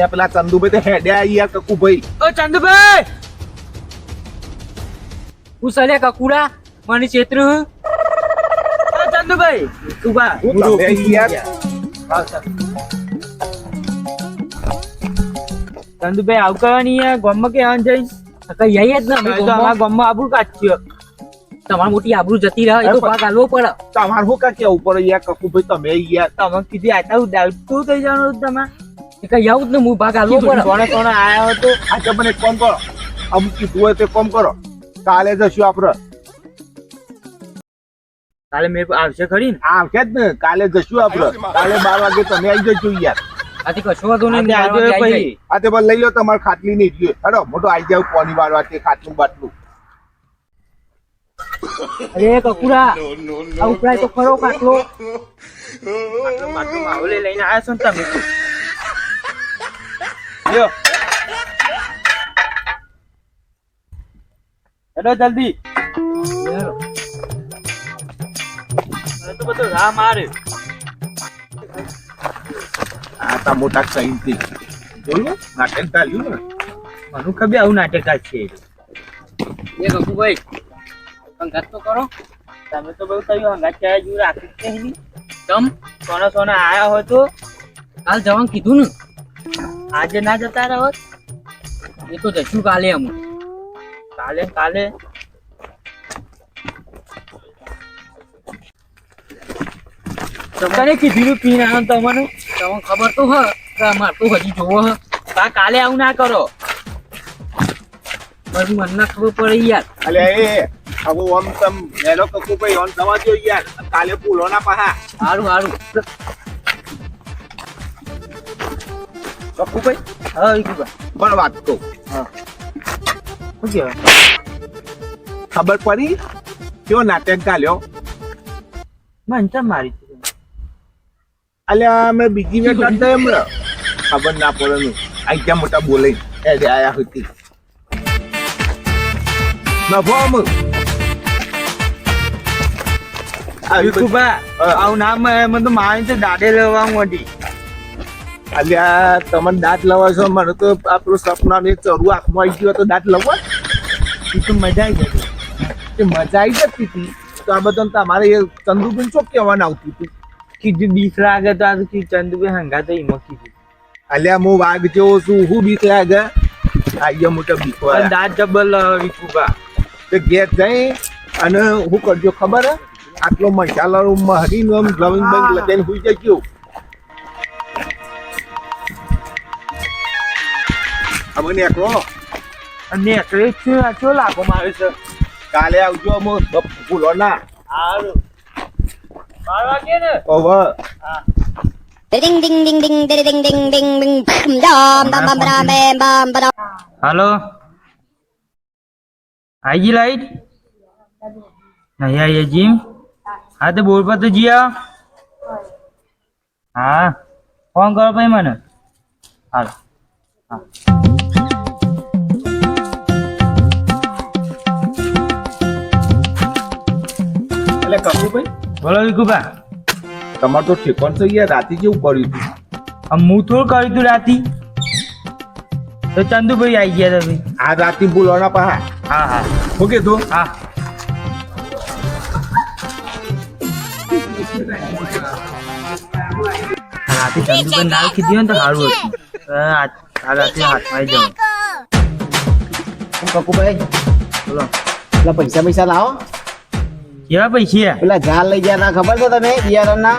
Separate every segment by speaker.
Speaker 1: અલ્યા પેલા ચંદુભાઈ તો હેડ્યા યાર કકુભાઈ.
Speaker 2: ઓ ચંદુભાઈ! હું સલે કકુડા મને ચેતરું ઓ ચંદુભાઈ. ઊભા
Speaker 1: હું તમે યાર.
Speaker 2: ચંદુભાઈ આવું કરવા નહીં યાર ગામમાં કે આન જઈ
Speaker 3: કઈ જ ને અમે
Speaker 2: તો
Speaker 3: ગામમાં.
Speaker 2: અમારા ગામમાં આબરૂ કાચ્યો
Speaker 3: તમારી મોટી આબરૂ જતી રહે એ તો ભાગ આલવો પડે.
Speaker 1: તમારે હું કા કેવું પડે યાર કકુભાઈ તમે યાર.
Speaker 2: તમે કીધી આટલા ડાઉટ શું થઈ જવાનું તમે
Speaker 3: એ કઈ આવું જ ને હું ભાગ આલવો પડે.
Speaker 2: કોને કોને આયા હતો
Speaker 1: આ તો મને એક કામ કરો. અમુક કીધું હોય તો કોમ કરો. કાલે જશું આપણે.
Speaker 2: કાલે મેં આવશે ખરી ને?
Speaker 1: આવશે જ ને. કાલે જશું આપણે. કાલે બાર વાગે તમે આવી જજો યાર.
Speaker 3: આથી કશો વાંધો નહીં
Speaker 2: આજે
Speaker 1: આ તે લઈ લો તમારે ખાટલી નહીં જોઈએ હેડો મોટો આવી જાવ કોની બાર વાગે ખાટલું બાટલું.
Speaker 3: અરે કકુરા આ ઉપરાય તો ખરો
Speaker 2: ખાટલો. લઈને આવ્યા છો ને તમે. લ્યો. હેડો જલ્દી. તો બધું મારે.
Speaker 1: આ તા મોટા સહી જોયું નાટક ચાલ્યું ને?
Speaker 2: ખબર આવું નાટક છે.
Speaker 3: એ કકુભાઈ કંગાત તો કરો.
Speaker 2: તમે તો બહુ કહ્યું હંગાત ચાયા જેવું જ નહીં.
Speaker 3: તમ
Speaker 2: સોના સોના આયા હોય તો
Speaker 3: કાલ જવાનું કીધું ને.
Speaker 2: આજે ના જતા રહો.
Speaker 3: એ તો જશું કાલે અમે
Speaker 2: કાલે કાલે. તમને કીધું પીન આવ્યો તમને?
Speaker 3: તમને ખબર તો હ કે અમાર તો હજી જોવો હ
Speaker 2: બા કાલે આવું ના કરો?
Speaker 3: મારું મન ના ખબર પડે યાર.
Speaker 1: અલે એ હવે ઓમ તમ હેલો કકુ ભાઈ ઓન થવા યાર. કાલે પૂલો ના પાહા.
Speaker 3: સારું સારું
Speaker 1: કકુ ભાઈ
Speaker 2: હા ઈકુબા
Speaker 1: પણ વાત કહું.
Speaker 2: શું કહેવાય?
Speaker 1: ખબર પડી? કયો નાટક ગાલ્યો?
Speaker 2: મને મારી
Speaker 1: અલ્યા અમે બીજી વાર કરતા એમ ખબર ના પડે નું મોટા બોલે. એડે આયા હતી નફો અમ
Speaker 2: ઈકુબા આવું ના મ- મને તો મારી તો દાડે લેવા મોટી
Speaker 1: અલ્યા તમને દાંત લવા છો મને તો આપણું સપના એક ચરું આંખમાં આવી ગયું તો દાંત લવા
Speaker 2: ઈ તો મજા આવી જતી.
Speaker 1: તે મજા આવી જતી હતી. તો આ બધા તમારે એ ચંદુબેન ચોક કહેવાનું આવતું હતું?
Speaker 2: કીધું બીક લાગે તો આ તો ચંદુબેન હંગા તો ઈમાં કીધું
Speaker 1: અલ્યા હું વાઘ જેવો છું. હું બીક લાગે? આયા મોટા બીક
Speaker 2: દાંત
Speaker 1: ડબલ
Speaker 2: દાંત જબર ઈકુબા
Speaker 1: તે ઘેર જઈ અને હું કરજો ખબર આટલો મસાલો મહરીનો આમ લવિંગ બંગ હોઈ હુઈ જજો. હવે નીકળો
Speaker 2: અને એકલે જ છું આ ચો લાગો મારે છે
Speaker 1: કાલે આવજો મો ભૂલો ના
Speaker 2: સારું બાર વાગે ને
Speaker 1: હવે
Speaker 4: Ding ding ding ding ding ding ding ding ding bam dam bam bam bam bam bam bam
Speaker 2: હાલો આઈ ગઈ લાઈટ નહીં આવી જીમ હા તો બોલ પર તો જી આવો હા ફોન કરો ભાઈ મને હાલો હા
Speaker 1: એટલે કપુભાઈ
Speaker 2: બોલો વિકુભા
Speaker 1: તમારે તો ઠેકોણ થઈ ગયા રાતે જેવું કર્યું હતું.
Speaker 2: આમ હું થોડું કર્યું હતું રાતે. તો ચંદુભાઈ આવી ગયા તમે
Speaker 1: આ રાતે બોલવાના પા
Speaker 2: હા હા.
Speaker 1: હું કીધું?
Speaker 2: હા. રાતે ચંદુભાઈ ના કીધી હોય ને તો સારું હતું. આ આ રાતે હાથમાં આવી જાઉં
Speaker 5: કપુભાઈ
Speaker 2: બોલો.
Speaker 5: પેલા પૈસા પૈસા લાવો.
Speaker 2: કેવા પૈસા?
Speaker 5: પેલા ઝાડ લઈ ગયા ના ખબર છે તમે બિયારણના?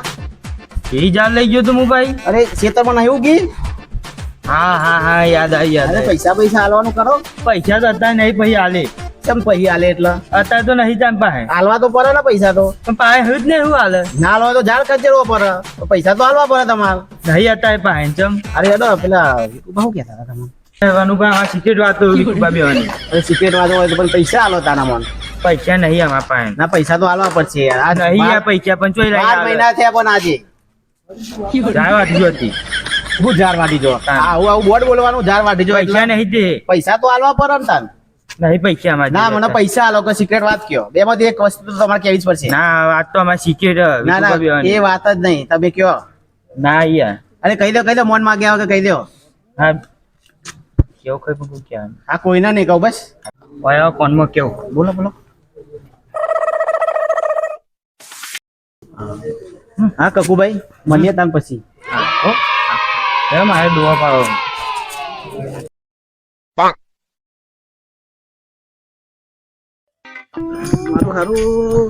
Speaker 2: એ જાલ લઈ ગયો તો હું ભાઈ?
Speaker 5: અરે ખેતરમાં નહીં ઉગી?
Speaker 2: હા હા હા યાદ આવી યાદ
Speaker 5: પૈસા પૈસા હાલવાનું કરો.
Speaker 2: પૈસા તો અત્યારે નહીં પછી હાલે
Speaker 5: કેમ પછી હાલે એટલે?
Speaker 2: અત્યારે તો નહીં તાન પાસે.
Speaker 5: હાલવા તો પડે ને પૈસા તો.
Speaker 2: પણ પાસે હું જ ને શું હાલે
Speaker 5: ના હાલવા તો ઝાડ કચેરવો પડે. તો પૈસા તો હાલવા પડે તમારે.
Speaker 2: નહીં અત્યારે પાસે ચમ.
Speaker 5: અરે હેડો પેલા શું કહેતા હતા તમે
Speaker 2: સિક્રેટ વાતો
Speaker 5: સિક્રેટ વાંચો હોય તો પણ પૈસા હાલો તારા મન.
Speaker 2: પૈસા નહીં અમારા પાસે.
Speaker 5: ના પૈસા તો આલવા પડશે આ
Speaker 2: નહીં આ પૈસા પણ ચોઈ
Speaker 5: બાર મહિના થયા પણ આજે.
Speaker 2: જાય વાંચી હતી.
Speaker 5: હું વાટી જો આવું આવું બોર્ડ બોલવાનું વાટી જો
Speaker 2: પૈસા નહીં તે
Speaker 5: પૈસા તો આલવા પડે તાન.
Speaker 2: નહીં પૈસા અમારે
Speaker 5: ના મને પૈસા આલો કે સિક્રેટ વાત કયો. બે માંથી એક વસ્તુ તો તમારે કેવી જ પડશે.
Speaker 2: ના વાત તો અમારે સિક્રેટ
Speaker 5: ના ના એ વાત જ નહીં. તમે કયો?
Speaker 2: ના યાર.
Speaker 5: અરે કહી દો કહી દો મોન માગ્યા કે કહી દો.
Speaker 2: હા. કેવું કઈ પણ કોઈ કહેવાનું.
Speaker 5: આ કોઈના નહીં કહું બસ.
Speaker 2: ઓય કોનમાં કેવું?
Speaker 5: બોલો બોલો. હા કકુભાઈ મળીએ તાન પછી.
Speaker 2: એમ આ દુઆ પાડો
Speaker 5: મારું હારું.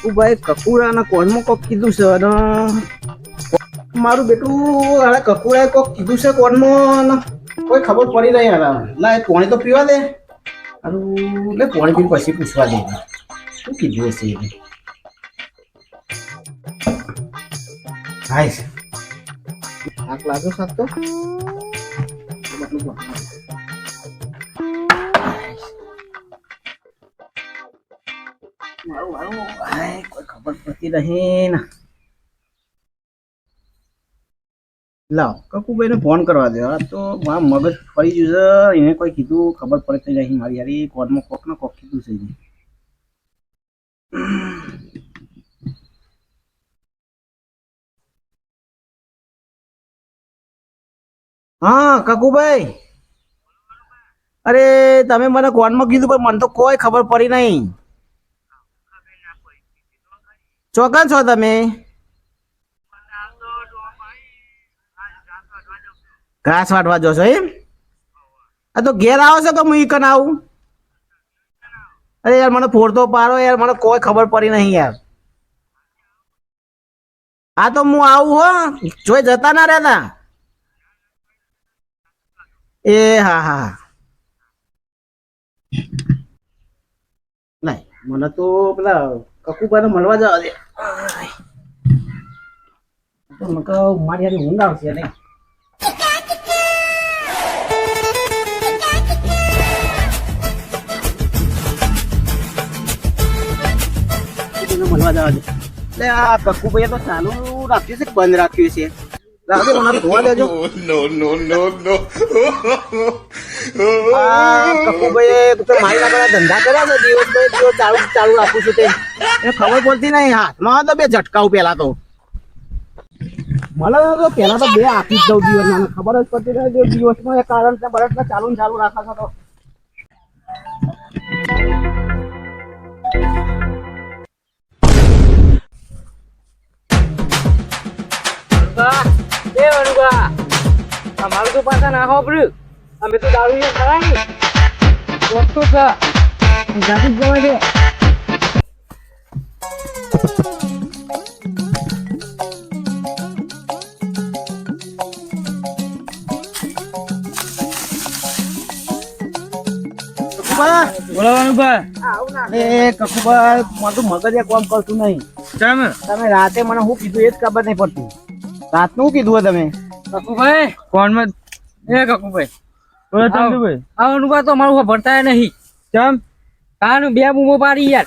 Speaker 5: કકુભાઈ કકુડાના કોણમાં કોક કીધું છે અને મારું બેટું હવે કકુડાએ કોક કીધું છે કોણમાં કોઈ ખબર પડી નહીં હારા ના એ પાણી તો પીવા દે. હારું લે પાણી પી પછી પૂછવા દે. શું કીધું હશે એને? હાય આગ લાગ્યો સાત તો? મારું મારું. હાય કોઈ ખબર પડતી નહીં ને. લાવ ફોન કરવા દે. તો મારા મગજ ફરી ગયું છે. એને કોઈ કીધું ખબર પડતી નહીં. મારી યારી કોનમાં કોક ને કોક કીધું છે હા, કકુભાઈ. અરે, તમે મને કોનમાં કીધું, પણ મને તો કોઈ ખબર પડી નહીં. ચોક્કસ છો તમે? ઘાસ વાટવા જોશો એમ? આ તો ઘેર આવો છો કે હું ઈકન આવું? અરે યાર, મને ફોડતો પાડો યાર, મને કોઈ ખબર પડી નહીં યાર. હા તો હું આવું હો. જોઈ જતા ના રહેતા. એ હા હા. નહીં, મને તો પેલા કકુભાઈને મળવા જવા દે. તો મને મારી ઊંઘ આવશે નહીં. મળવા જવા દે. એટલે આ કકુભાઈએ તો ચાલુ રાખ્યું છે બંધ રાખ્યું છે? રાખજો મને ધોવા દેજો આ કકુભાઈએ તો મારી લાકડા ધંધા કર્યા છે દિવસ બે દિવસ ચાલુ ચાલુ રાખું છું તે એને ખબર પડતી નહીં હાથમાં તો બે ઝટકાવ પેલા તો મને તો પેલા તો બે આપી જ દઉં દિવસ ખબર જ પડતી નહીં જો દિવસમાં એ કારણ છે બરસ ચાલુ ને ચાલુ રાખા છો તો
Speaker 3: એ અનુભા અમારું તો પાછા ના હોપર્યું અમે તો દારૂ ખરા વસ્તુ છે જાતિ ગમે છે
Speaker 2: બોલાવાનું બા
Speaker 5: એ કકુભા મારું મગજ એ કામ કરતું નહીં. તમે રાતે મને શું કીધું એ જ ખબર નહીં પડતી. રાતનું કીધું તમે?
Speaker 3: કકુભાઈ.
Speaker 2: કોણમાં
Speaker 3: એ કકુભાઈ.
Speaker 2: બોલો ચંદુભાઈ
Speaker 3: આ તો મારું ભરતા નહીં.
Speaker 2: ચમ?
Speaker 3: કાનું બે બૂમો પાડી યાર.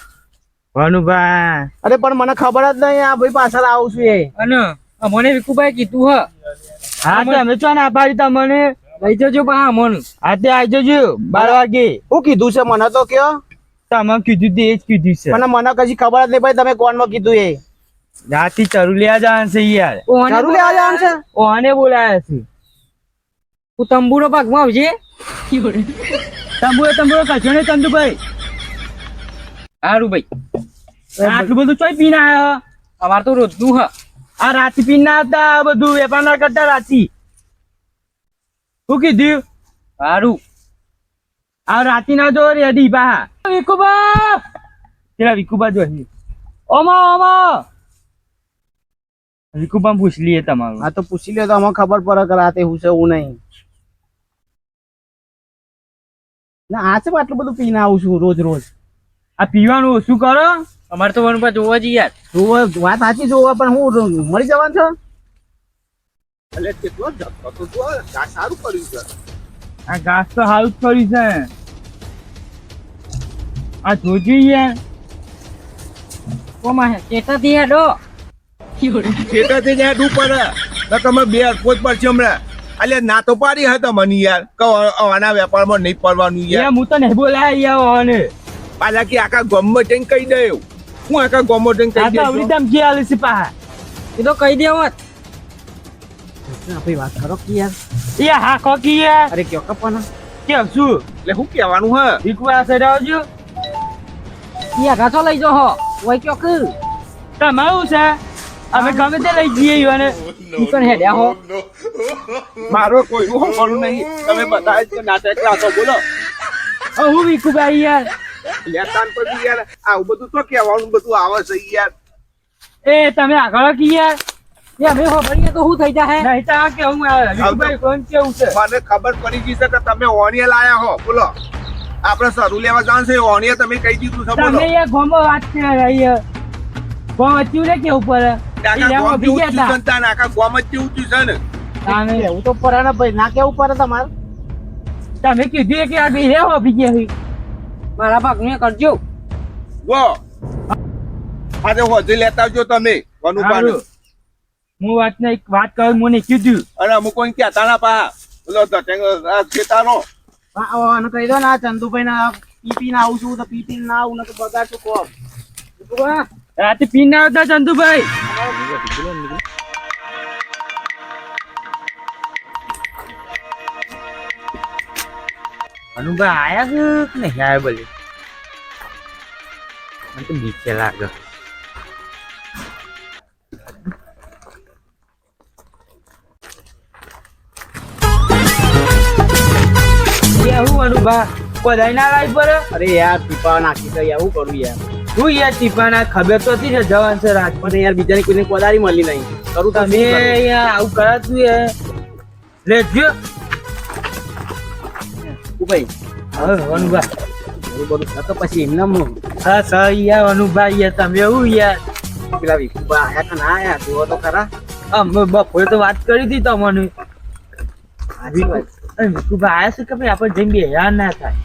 Speaker 2: ભાનુભા
Speaker 5: અરે પણ મને ખબર જ નહીં. આ ભાઈ પાછળ આવું છું એ.
Speaker 3: અને મને વિકુભાઈ કીધું હ.
Speaker 2: હા તો અમે ચો ના પાડી તમને?
Speaker 3: લઈ જજો પા મન
Speaker 2: આજે આવી જજો. બાર વાગે.
Speaker 5: શું કીધું છે? મને તો કયો.
Speaker 2: તમે કીધું તે જ કીધું છે.
Speaker 5: મને મને કશી ખબર જ નહીં ભાઈ તમે કોણમાં કીધું એ?
Speaker 2: રાતે ચરુલિયા જવાનું છે યાર.
Speaker 5: ચરુલિયા જવાનું છે?
Speaker 2: ઓને બોલાયા છે.
Speaker 3: હું તંબુરો ભાગમાં આવજે.
Speaker 2: તંબુરો તંબુરો કશો ને ચંદુભાઈ.
Speaker 3: સારું ભાઈ.
Speaker 2: આટલું બધું ચોઈ પીને આવ્યો
Speaker 3: અમાર તો રોજનું હ.
Speaker 2: આ રાતી પીને ના હતા બધું વેપાર ના કરતા રાતી. શું કીધું?
Speaker 3: સારું
Speaker 2: આ રાતી ના જો રેડી બા. વિકુબા! પેલા વિકુબા જો અહીં. ઓમો! ઓમો પણ પૂછ લઈએ તમારું.
Speaker 5: હા તો પૂછી લ્યો તો અમે ખબર પડે કે રાતે હું છે હું નહીં. ના આ છે આટલું બધું પીને આવું છું રોજ રોજ.
Speaker 2: આ પીવાનું ઓછું કરો?
Speaker 3: અમારે તો વણુકા જોવા જઈએ યાર.
Speaker 5: રોજ વાત સાચી જોવા પણ હું મરી જવાનું છો?
Speaker 1: એટલે કેટલો ધક્કો તો જો આ સારું કર્યું છે.
Speaker 2: આ ઘાસ તો સારું જ કર્યું છે. આ જોજી યાર.
Speaker 3: કોમાં હે? ચેતાથી હેડો.
Speaker 1: ખેતરથી જ્યાં ડૂબ પડે. તમે બે પર છે હમણાં. એટલે ના તો પાડી હતા મને યાર. કહો આના વેપારમાં નહીં પડવાનું યાર.
Speaker 2: યાર હું તો નહીં બોલાય યાર અને
Speaker 1: પાલા કે આખા ગોમો જઈને કહી દે હું આખા ગોમો જઈને કહી
Speaker 2: દે આવડી
Speaker 1: દમ
Speaker 2: ધમકી આલે છે પાહા.
Speaker 3: એ તો કહી દેવત
Speaker 5: આપણી વાત કરો કે યાર?
Speaker 2: એ હા કોકી યાર.
Speaker 5: અરે કયો કપાના?
Speaker 2: કેમ શું?
Speaker 1: એટલે શું કહેવાનું હે?
Speaker 2: ઈકવા આવજો.
Speaker 3: ઈ ઘાસો લઈ જો હો. ઓય કયો કે
Speaker 2: તમારું છે? અમે ગમે તે લઈ જઈએ અને
Speaker 3: ઈ પણ હેડ્યા હો.
Speaker 1: મારો કોઈ હોવાનું નહીં. તમે બધા જ નાટક રાખો બોલો.
Speaker 2: હું ભીખુબા યાર.
Speaker 1: લેતાન પછી યાર આવું બધું તો કહેવાનું બધું આવે છે યાર.
Speaker 2: એ તમે આગળ કી યાર.
Speaker 3: એ અમે હો ભણીએ તો શું થઈ જાય
Speaker 2: નહીં તો આ કેવું આવે કોણ કેવું છે?
Speaker 1: મને ખબર પડી ગઈ છે કે તમે ઓનિયલ લાયા હો. બોલો. આપણે સરું લેવા જવાનું છે ઓણીએ તમે કહી દીધું છે બોલો.
Speaker 2: તમે યાર ગોમો વાત છે યાર ગોમ વચ્ચું ને કેવું પડે
Speaker 1: આખા
Speaker 2: ઈ લેવા
Speaker 1: ગામ
Speaker 2: ભી
Speaker 1: જેવું
Speaker 2: ગયા
Speaker 1: થયું છે ને તાન, આખા ગામ જ જેવું થયું છે ને?
Speaker 2: તમે
Speaker 5: એવું તો પડે ને ભાઈ. ના કેવું પડે તમારે?
Speaker 2: તમે કીધું કે આ બે રેવા ભી ગયા
Speaker 3: મારા ભાગ ને કરજો.
Speaker 1: જો આજે હોજે લેતા આવજો તમે વનુપાને.
Speaker 2: સારું. હું વાત ને એક વાત કરું મને કીધું.
Speaker 1: અરે અમુક કોઈ કહેતા ના પા પેલો ધટેંગ- આ ખેતાનો
Speaker 5: આને કહી દો ના ચંદુભાઈ ના પીપી ના આવું છું તો પીપી ના આવું ને તો બગાડશું કોમ.
Speaker 2: રાતે પીન ના આવતા ચંદુભાઈ. અનુભાઈ આયા કે નહીં આયા બોલે. મને તો બીક લાગે. અનુભા? બધાય ના લાવી પર
Speaker 5: અરે યાર પીપા નાખી તો એવું કરું યાર?
Speaker 2: હું યાર ટીપાના ખબર તો હતી ને જવાન છે રાત
Speaker 5: પણ યાર બીજાની કોઈને કોદારી મળી નહીં. કરું તો
Speaker 2: તમે યાર આવું કરાતું યાર? લેજો
Speaker 5: ભાઈ
Speaker 2: હવે અનુભા
Speaker 5: બધું થતો પછી એમને હું
Speaker 2: હા સર યાર તમે એવું યાર.
Speaker 5: પેલા આયા કે ના આયા જુઓ તો ખરા.
Speaker 2: અમે બપોરે તો વાત કરી હતી તમને. વિકુભા આયા છે કે ભાઈ? આપણે જેમ બે હેરાન ના થાય.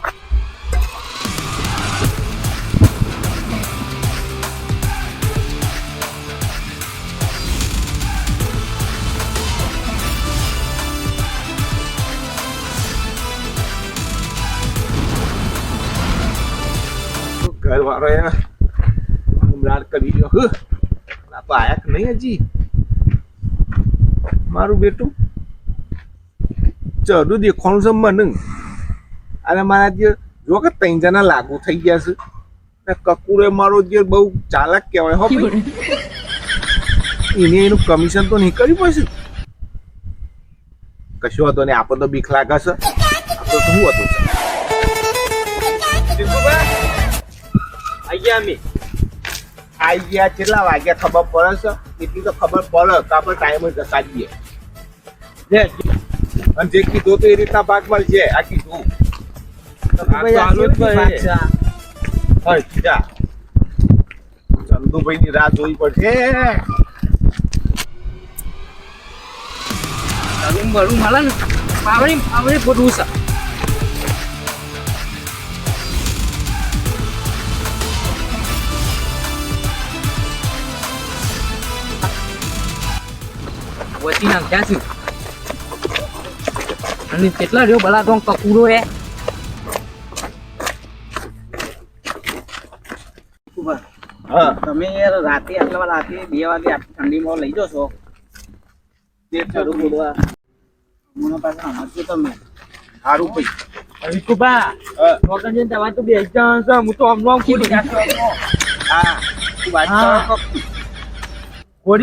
Speaker 1: ઘર વાળો યાર ઉમરાડ કરી ગયો huh. આ તો આયા કે નહીં હજી મારું બેટું ચડું દેખવાનું છે મને અને મારા જે જો કે ત્રણ જણા લાગુ થઈ ગયા છે ને કકુરે મારો જે બહુ ચાલાક કહેવાય હો ભાઈ એને એનું કમિશન તો નહીં કર્યું પડશે કશું હતો ને આપણે તો બીક લાગે છે આપણે તો શું હતું
Speaker 2: અહીંયા અમે
Speaker 1: આવી ગયા કેટલા વાગ્યા ખબર પડે છે? એટલી તો ખબર પડે તો આપણે ટાઈમ જ જતા જઈએ અને જે કીધું તો એ રીતના ભાગ મળશે આ કીધું. ચંદુભાઈ ની રાહ જોવી પડશે.
Speaker 3: મળે ને? પાવડી પાવડી ફોટવું છે. વચ્ચી નાખ્યા છે અને કેટલા રહ્યો ભલા તો કપૂરો એ
Speaker 1: હા?
Speaker 5: તમે યાર રાતે આટલા રાતે બે વાગે ઠંડી ઠંડીમાં લઈ જશો તે ચડું બોલવા મને પાસે સમજજો તમે.
Speaker 1: સારું ભાઈ.
Speaker 2: વિકુભા
Speaker 1: હા.
Speaker 2: તમારે તો બે જણ છે. હું તો હમણાં ખોડી નાખ્યો
Speaker 1: હા. તું વાત
Speaker 2: હા.
Speaker 1: કરો તો.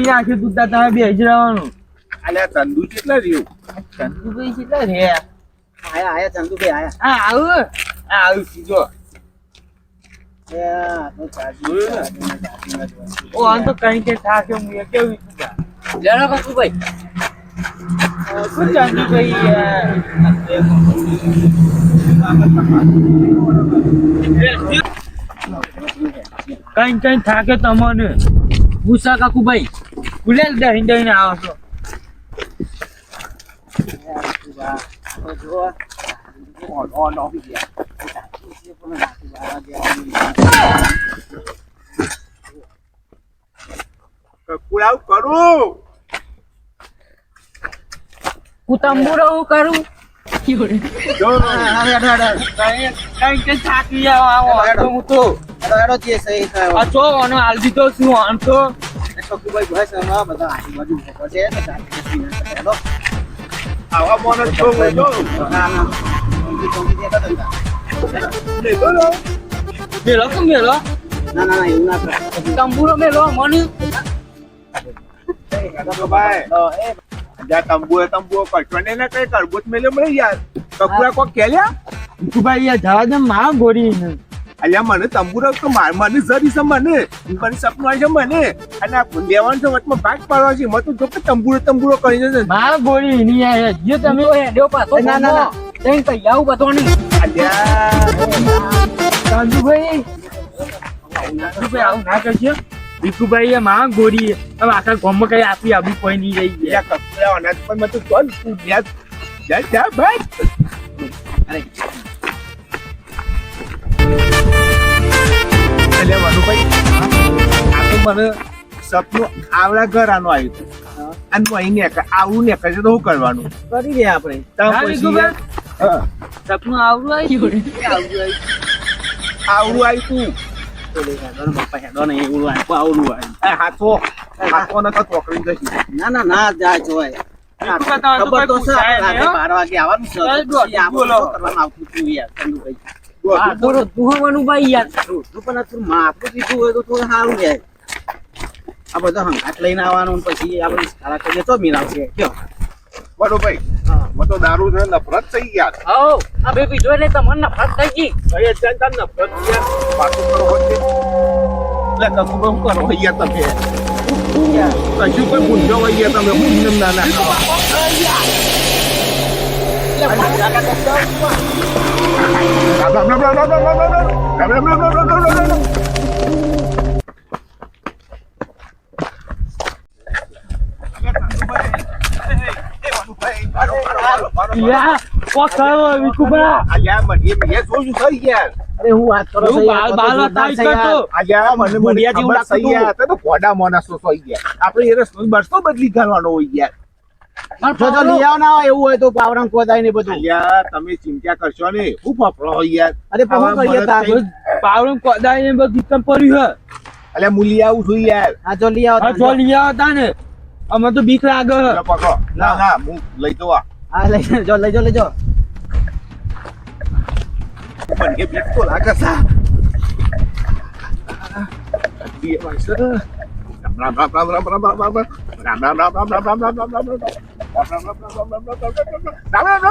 Speaker 2: નાખ્યું તું તમે બે જ રહેવાનું.
Speaker 1: અલ્યા ચંદુ કેટલા રહ્યું?
Speaker 2: ચંદુભાઈ કેટલા રે
Speaker 5: આયા આયા ચંદુભાઈ આયા.
Speaker 2: આ આવું.
Speaker 1: આ આવ્યું સીધો.
Speaker 5: એ તો ચાર્જિંગ છે, આજુને ચાર્જિંગ જ હોય.
Speaker 2: ઓ આમ તો કઈ કે થાકે હું એ કેવું વિકુભા
Speaker 3: લેનો ભાઈ?
Speaker 2: શું ચંદુભાઈ કઈ કઈ થાકે તમને
Speaker 3: ભૂસા કાકુભાઈ
Speaker 2: ગુલેલ દહીં દહીં આવો છો.
Speaker 1: કુલાવ કરું.
Speaker 3: હું તંબુરો હું કરું
Speaker 5: છોકુભાઈ બધા આજુબાજુ છે.
Speaker 1: આવા મોને છો મે
Speaker 5: દો ના
Speaker 1: ના
Speaker 3: મેલો કે મેલો
Speaker 5: ના ના એવું ના
Speaker 3: તંબુરો મેલો મને
Speaker 1: તંબુએ તંબુઓ કટવાને ને કઈ કરબૂત મેલ્યો યાર કપડા કોક કેલ્યા
Speaker 2: ભાઈ યાર જવા દે માં ગોરી
Speaker 1: અલ્યા મને તંબુરો તો માર મને જરી છે મને. મને સપનું આવે છે મને. અને આ લેવાનું છે વચમાં ભાગ પાડવા છે મત જો કે તંબુરો તંબુરો કરી જશે
Speaker 2: માં ગોળી ની આ જે તમે
Speaker 3: હેડ્યો પાછો
Speaker 5: ના, ના, ના.
Speaker 3: આવું બધો નહીં.
Speaker 1: અલ્યા.
Speaker 2: ચંદુભાઈ આવું ના કરશે વિકુભાઈ એ માં ગોરી હવે આખા ગામમાં કઈ આપી આપી કોઈ નહીં રહી
Speaker 1: કકુરા અનાજ પણ મત કોણ તું જા જા ભાઈ.
Speaker 5: અરે,
Speaker 1: અલ્યા મનુભાઈ આ તો મને સપનું આવડા ઘર આનું આવ્યું હતું. અને અહીં ને આવું ને કહે તો શું કરવાનું?
Speaker 5: કરી દે આપણે.
Speaker 3: સપનું આવડું આવ્યું
Speaker 1: આવડું આવ્યું તું.
Speaker 5: હેડો ને એવું આવડું આવ્યું
Speaker 1: આ હાથો હાથો ને તો ચોકડી જશે
Speaker 5: ના ના ના જાય જોય ખબર તો છે? બાર વાગે આવવાનું છે.
Speaker 2: બોલો.
Speaker 5: કરવાનું આવતું યાર ચંદુભાઈ?
Speaker 3: બોલો. દુહવાનું ભાઈ યાર.
Speaker 5: તું પણ પીધું હોય તો થોડું સારું રહે આ બધો હંગાત લઈને આવવાનું પછી આપણે સારા કરીએ તો કયો?
Speaker 1: તો દારૂ છે નફરત થઈ ગયા
Speaker 3: હો આ બે પીધો એટલે તમને નફરત થઈ ગઈ.
Speaker 1: નફરત થઈ ગયા પાછું કરો હોત એટલે તમે કરો કશું કોઈ ભૂંડો હોય તમે ના
Speaker 2: યાર, કોક કરો, વિકુભાઈ.
Speaker 1: અલ્યા મને મેં જોયું થઈ ગયા
Speaker 5: અરે હું વાત કરો
Speaker 2: એવું બાલ- બાલ કરતો.
Speaker 1: અલ્યા મને મને
Speaker 5: જેવું લાગતું
Speaker 1: તો ગોડા માણસો થઈ ગયા આપણે એ રસ્તો બરસો બદલી કરવાનો હોય યાર
Speaker 5: જો જો લઈ આવો ના હોય એવું હોય તો પાવરણ કોદાય ને બધું
Speaker 1: યાર તમે ચિંતા કરશો ને હું ફફડો હોય યાર
Speaker 5: અરે પણ કરીએ તાર?
Speaker 2: પાવડું કોદાય ને બધું સિસ્ટમ પડ્યું હે
Speaker 1: અલ્યા મૂલી આવું છું યાર
Speaker 5: હા જો લઈ આવો
Speaker 2: હા. જો લઈ આવતા ને અમે તો બીક લાગે હે.
Speaker 1: પકડો ના ના હું લઈ જવા
Speaker 5: હા લઈ જો લઈ જો લઈ જો
Speaker 1: મને બીક તો લાગે છે રામ. રામ રામ રામ રામ રામ રામ રામ રામ રામ રામ રામ રામ રામ રામ રામ રામ રામ રામ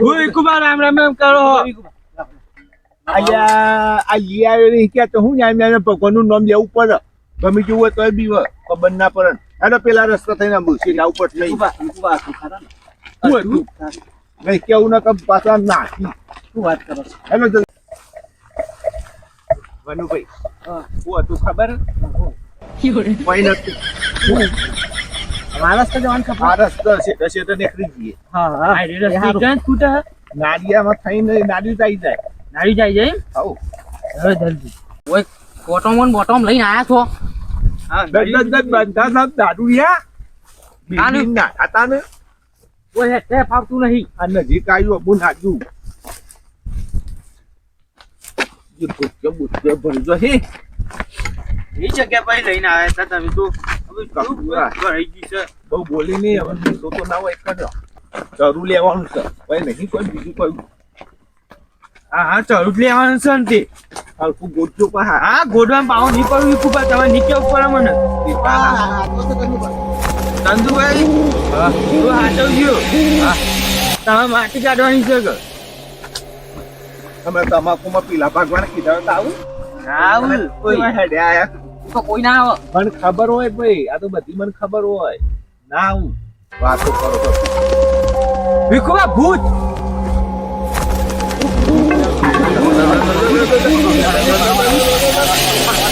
Speaker 2: હું રામ રામ કરો.
Speaker 1: અલ્યા આ લિયા કે તો હું ન્યાય ન્યાય ભગવાનનું નામ લેવું પડે. ગમે જેવું હોય તોય બીવ ખબર ના પડે. અને પેલા રસ્તા થઈને મૂકી ના ઉપર નહીં
Speaker 5: ને?
Speaker 1: કેવું ના કમ પાછા નાખી.
Speaker 5: શું વાત કરો
Speaker 1: ભાઈ
Speaker 5: હું.
Speaker 1: હતું ખબર?
Speaker 5: જવાનું ખબર.
Speaker 1: નાડિયામાં થઈને નાડિયું જાય.
Speaker 2: જાય જાય જાય
Speaker 1: હવ
Speaker 2: હવે જલ્દી
Speaker 3: ઓય બોટમ આયા છો?
Speaker 2: હા
Speaker 1: દસ દસ દસ બંધા સાહેબ
Speaker 3: દારૂયા
Speaker 1: બિલિંગ ના
Speaker 3: તે ફાવતું નહીં.
Speaker 1: અને નજીક આવ્યું અબુ નાજ્યું નાખ્યું બુદ્ધ બુદ્ધ ભરી જો હે.
Speaker 2: એ જગ્યા પર લઈને આવ્યા હતા તમે તો.
Speaker 1: બહુ બોલી નહીં હવે તો તો ના હોય લેવાનું છે. ભાઈ નહીં કોઈ બીજું કોઈ.
Speaker 2: હા હા ચડું લેવાનું છે ને તે.
Speaker 1: હલકું પણ હા
Speaker 2: હા પાવો નહીં પડું વિકુભા તમે નીચે ઉપર મને
Speaker 5: હા.
Speaker 2: ચંદુભાઈ તું હાચવજો હા. તમે માટી કાઢવાની છે કે?
Speaker 1: તમે તમાકુમાં પીલા ભાગવાને કીધા તો આવું.
Speaker 2: આવું?
Speaker 1: કોઈ હેડ્યા આયા.
Speaker 3: તો કોઈ ના આવે.
Speaker 1: ખબર હોય ભાઈ આ તો બધી મને ખબર હોય. ના આવું. વાતો કરો તો.
Speaker 2: ભીખુબા ભૂત ભૂત!